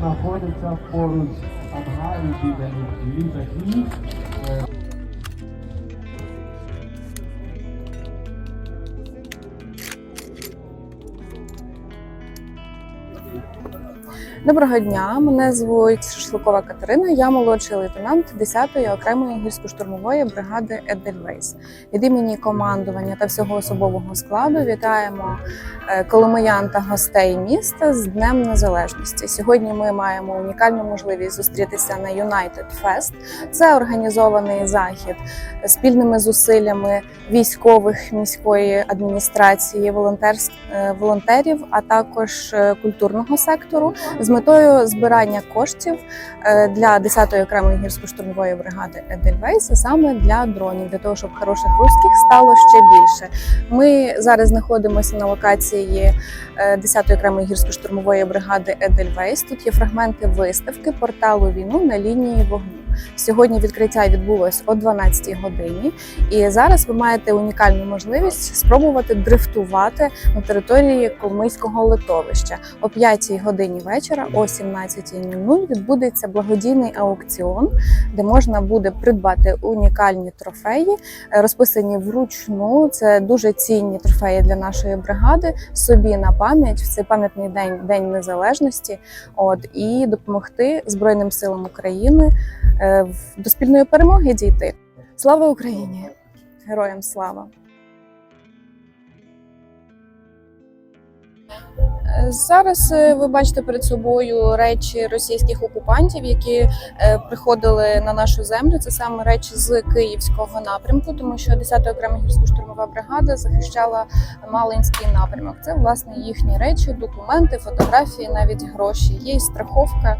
Maar voor de trap voor ons aan die we en jullie bij hier. Доброго дня, мене звуть Шашликова Катерина. Я молодший лейтенант 10-ї окремої гірсько-штурмової бригади Едельвейс. Від імені командування та всього особового складу вітаємо е, коломиян та гостей міста з Днем Незалежності. Сьогодні ми маємо унікальну можливість зустрітися на United Fest. Це організований захід спільними зусиллями військових міської адміністрації, е, волонтерів, а також е, культурного сектору з метою збирання коштів е, для 10-ї окремої гірсько-штурмової бригади Едельвейс, саме для дронів, для того, щоб хороших русських стало ще більше. Ми зараз знаходимося на локації е, 10-ї окремої гірсько-штурмової бригади Едельвейс. Тут є фрагменти виставки порталу війну на лінії вогню. Сьогодні відкриття відбулось о 12-й годині, і зараз ви маєте унікальну можливість спробувати дрифтувати на території Коломийського литовища. О 5-й годині вечора, о 17.00 відбудеться благодійний аукціон, де можна буде придбати унікальні трофеї, е, розписані вручну. Це дуже цінні трофеї для нашої бригади. Собі на пам'ять в цей пам'ятний день День Незалежності. От і допомогти Збройним силам України е, до спільної перемоги дійти. Слава Україні! Героям слава! Зараз е, ви бачите перед собою речі російських окупантів, які е, приходили на нашу землю. Це саме речі з київського напрямку, тому що 10-та окрема гірсько-штурмова бригада захищала Малинський напрямок. Це власне їхні речі, документи, фотографії, навіть гроші. Є і страховка,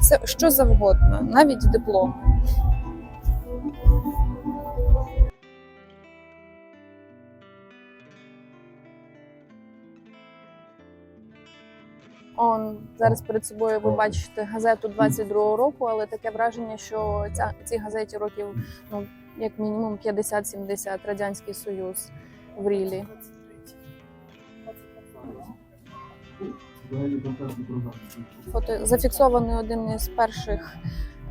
це що завгодно, навіть диплом. Он зараз перед собою ви бачите газету 22-го року, але таке враження, що ця цій газеті років ну як мінімум 50-70 радянський союз в рілі. Фото зафіксований один із перших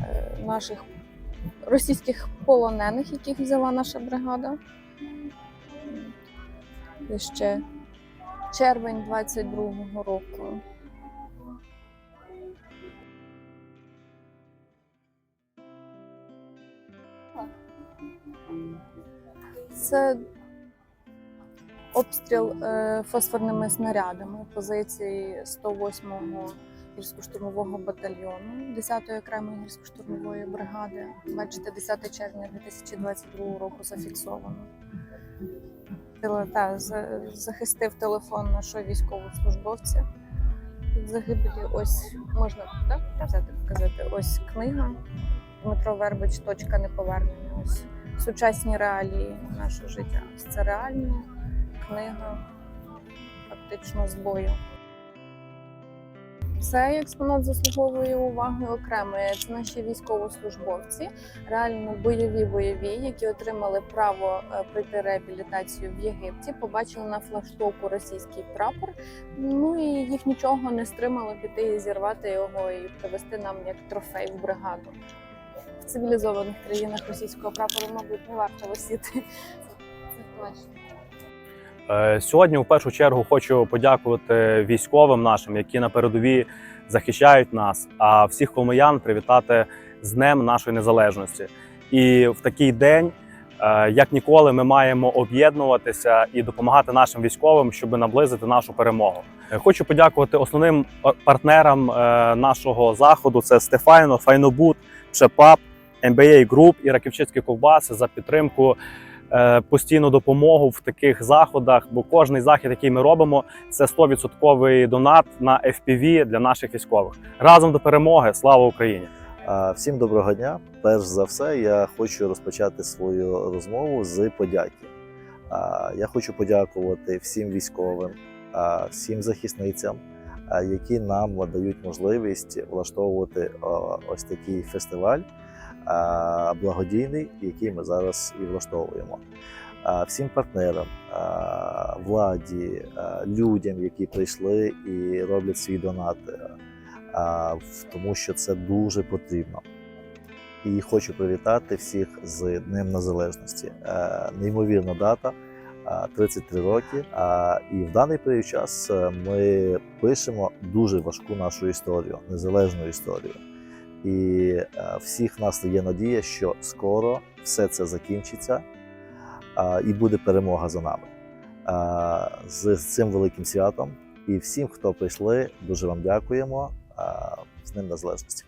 е, наших російських полонених, яких взяла наша бригада. І ще червень 22-го року. Це обстріл е, фосфорними снарядами позиції 108-го гірсько-штурмового батальйону 10-ї окремої гірсько-штурмової бригади. Бачите, 10 червня 2022 року зафіксовано. Та, за- захистив телефон нашого військовослужбовця. Від загибелі ось можна так взяти показати. Ось книга Дмитро Вербич Точка неповернення. Ось сучасні реалії нашого життя. Це реальна книга, фактично з бою. Цей експонат заслуговує уваги окремо. Це наші військовослужбовці, реально бойові бойові, які отримали право е, пройти реабілітацію в Єгипті. Побачили на флаштоку російський прапор. Ну і їх нічого не стримало піти і зірвати його і привезти нам як трофей в бригаду. Цивілізованих країнах російського прапору, мабуть, не варто висіти. Е, Сьогодні, в першу чергу, хочу подякувати військовим нашим, які на передовій захищають нас, а всіх коломиян привітати з Днем нашої незалежності. І в такий день, е, як ніколи, ми маємо об'єднуватися і допомагати нашим військовим, щоб наблизити нашу перемогу. Е, Хочу подякувати основним партнерам нашого заходу: це Стефайно, Файнобут, Шепап, MBA Group і Раківчицькі ковбаси за підтримку е, постійну допомогу в таких заходах, бо кожний захід, який ми робимо, це 100% донат на FPV для наших військових. Разом до перемоги! Слава Україні! Всім доброго дня. Перш за все, я хочу розпочати свою розмову з подяки. Я хочу подякувати всім військовим, всім захисницям, які нам дають можливість влаштовувати ось такий фестиваль. благодійний, який ми зараз і влаштовуємо. Всім партнерам, владі, людям, які прийшли і роблять свій донат, тому що це дуже потрібно. І хочу привітати всіх з Днем Незалежності. Е, Неймовірна дата. А, 33 роки. А, І в даний період час е, ми пишемо дуже важку нашу історію, незалежну історію. І е, всіх нас є надія, що скоро все це закінчиться і буде перемога за нами. З цим великим святом і всім, хто прийшли, дуже вам дякуємо. З Днем Незалежності.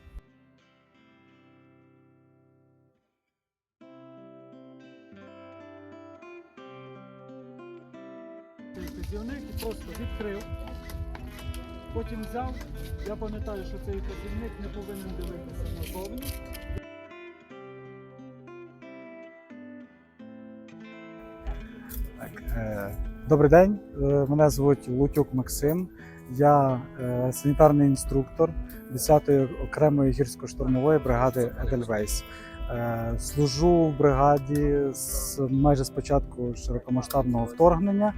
Відкрив. Потім взяв. Я пам'ятаю, що цей вказівник не повинен дивитися назовні. Е, добрий день. Е, Мене звуть Лутюк Максим. Я е, санітарний інструктор 10-ї окремої гірсько-штурмової бригади Едельвейс. Служу в бригаді з майже з початку широкомасштабного вторгнення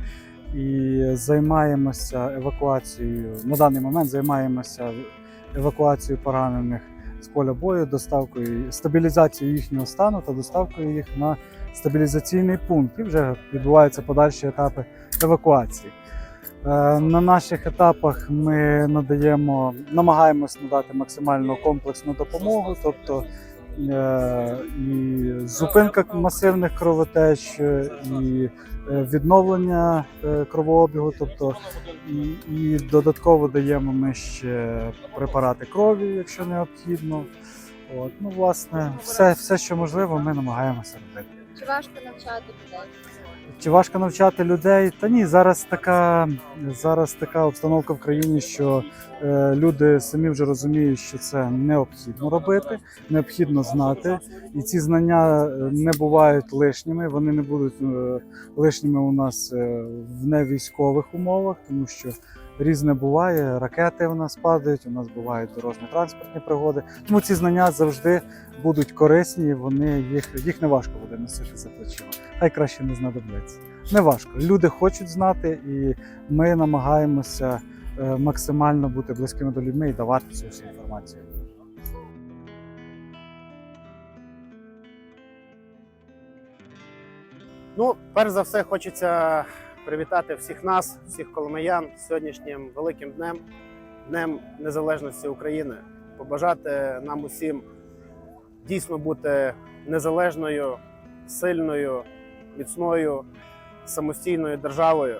і займаємося евакуацією. На даний момент займаємося евакуацією поранених з поля бою, доставкою стабілізацією їхнього стану та доставкою їх на стабілізаційний пункт. І вже відбуваються подальші етапи евакуації. Е, На наших етапах ми надаємо, намагаємось надати максимально комплексну допомогу, тобто е, і зупинка масивних кровотеч, е, і відновлення е, кровообігу, тобто і, і додатково даємо ми ще препарати крові, якщо необхідно. От, ну, власне, все, все, що можливо, ми намагаємося робити. Чи важко навчати людей? Чи важко навчати людей? Та ні, зараз така, зараз така обстановка в країні, що е, люди самі вже розуміють, що це необхідно робити, необхідно знати. І ці знання е, не бувають лишніми, вони не будуть е, лишніми у нас е, в невійськових умовах, тому що різне буває. Ракети у нас падають, у нас бувають дорожньо-транспортні пригоди. Тому ці знання завжди будуть корисні, вони їх, їх не важко буде носити за плечима хай краще не знадобляться. Не важко. Люди хочуть знати, і ми намагаємося е, максимально бути близькими до людьми і давати цю всю інформацію. Ну, перш за все, хочеться привітати всіх нас, всіх коломиян сьогоднішнім великим днем, Днем Незалежності України. Побажати нам усім дійсно бути незалежною, сильною, міцною, самостійною державою,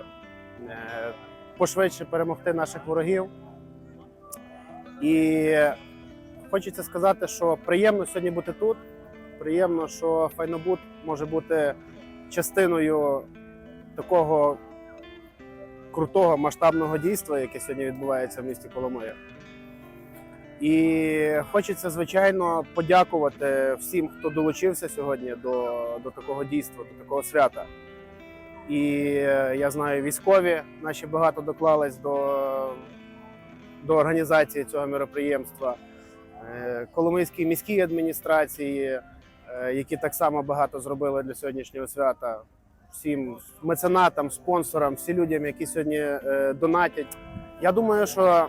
е, пошвидше перемогти наших ворогів. І хочеться сказати, що приємно сьогодні бути тут. Приємно, що Файнобут може бути частиною такого крутого масштабного дійства, яке сьогодні відбувається в місті Коломия. І хочеться, звичайно, подякувати всім, хто долучився сьогодні до, до такого дійства, до такого свята. І е, я знаю, військові наші багато доклались до, до організації цього мероприємства, Е, Коломийській міській адміністрації, е, які так само багато зробили для сьогоднішнього свята. Всім меценатам, спонсорам, всім людям, які сьогодні е, донатять. Я думаю, що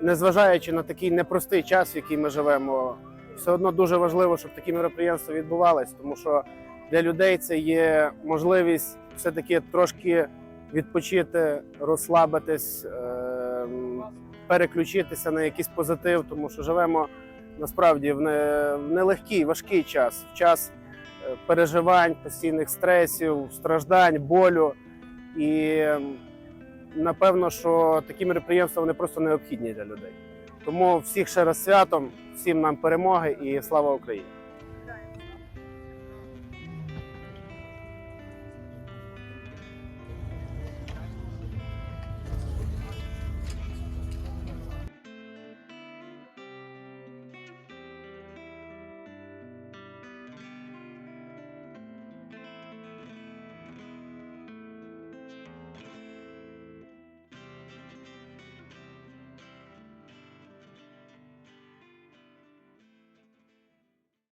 незважаючи на такий непростий час, в який ми живемо, все одно дуже важливо, щоб такі мероприємства відбувались, тому що для людей це є можливість все-таки трошки відпочити, розслабитись, е, переключитися на якийсь позитив, тому що живемо насправді в не- в нелегкий, важкий час, в час переживань, постійних стресів, страждань, болю. І напевно, що такі мероприємства вони просто необхідні для людей. Тому всіх ще раз святом, всім нам перемоги і слава Україні!